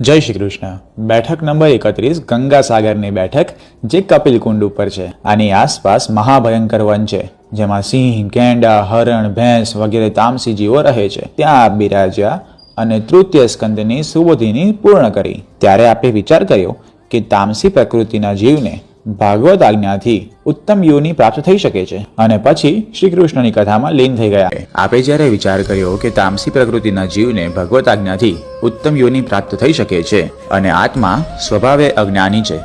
જય શ્રી કૃષ્ણ. બેઠક નંબર એકત્રીસ ગંગાસાગરની બેઠક, જે કપિલ કુંડ ઉપર છે. આની આસપાસ મહાભયંકર વન છે, જેમાં સિંહ ગેંડા હરણ, ભેંસ વગેરે તામસી જીવો રહે છે. ત્યાં બિરાજ્યા અને તૃતીય સ્કંદની સુબોધિની પૂર્ણ કરી. ત્યારે આપે વિચાર કર્યો કે તામસી પ્રકૃતિના જીવને ભાગવત આજ્ઞાથી ઉત્તમ યોની પ્રાપ્ત થઈ શકે છે. અને પછી શ્રી કૃષ્ણની કથામાં લીન થઈ ગયા. આપે જ્યારે વિચાર કર્યો કે તામસી પ્રકૃતિના જીવને ભગવત આજ્ઞાથી ઉત્તમ યોની પ્રાપ્ત થઈ શકે છે અને આત્મા સ્વભાવે અજ્ઞાની છે,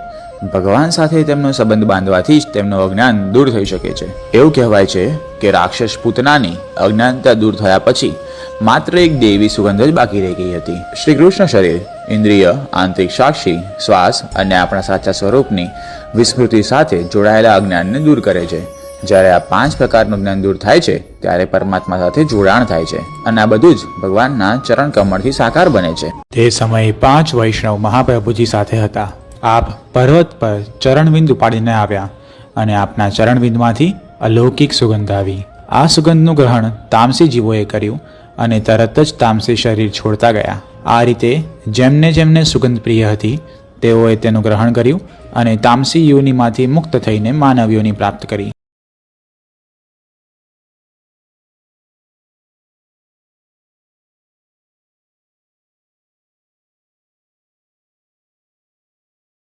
ભગવાન સાથે તેમનો સંબંધ બાંધવાથી જ તેમનું અજ્ઞાન દૂર થઈ શકે છે. એવું કહેવાય છે કે રાક્ષસ પૂતનાની અજ્ઞાનતા દૂર થયા પછી માત્ર એક દેવી સુગંધ જ બાકી રહી ગઈ હતી. શ્રી કૃષ્ણ શરીર ઇન્દ્રિય, આંતરિક સાક્ષી, શ્વાસ અને આપણા સાચા સ્વરૂપની વિસ્મૃતિ સાથે જોડાયેલા અજ્ઞાનને દૂર કરે છે. જ્યારે આ પાંચ પ્રકારનું જ્ઞાન દૂર થાય છે, ત્યારે પરમાત્મા સાથે જોડાણ થાય છે અને આ બધું જ ભગવાનના ચરણ કમળથી સાકાર બને છે. તે સમયે પાંચ વૈષ્ણવ મહાપ્રભુજી સાથે હતા. આપ પર્વત પર ચરણવિંદ ઉપાડીને આવ્યા અને આપના ચરણવિંદમાંથી અલૌકિક સુગંધ આવી. આ સુગંધનું ગ્રહણ તામસી જીવોએ કર્યું અને તરત જ તામસી શરીર છોડતા ગયા. આ રીતે જેમને જેમને સુગંધ પ્રિય હતી, તેઓએ તેનું ગ્રહણ કર્યું અને તામસી યોનિમાંથી મુક્ત થઈને માનવ યોનિ પ્રાપ્ત કરી.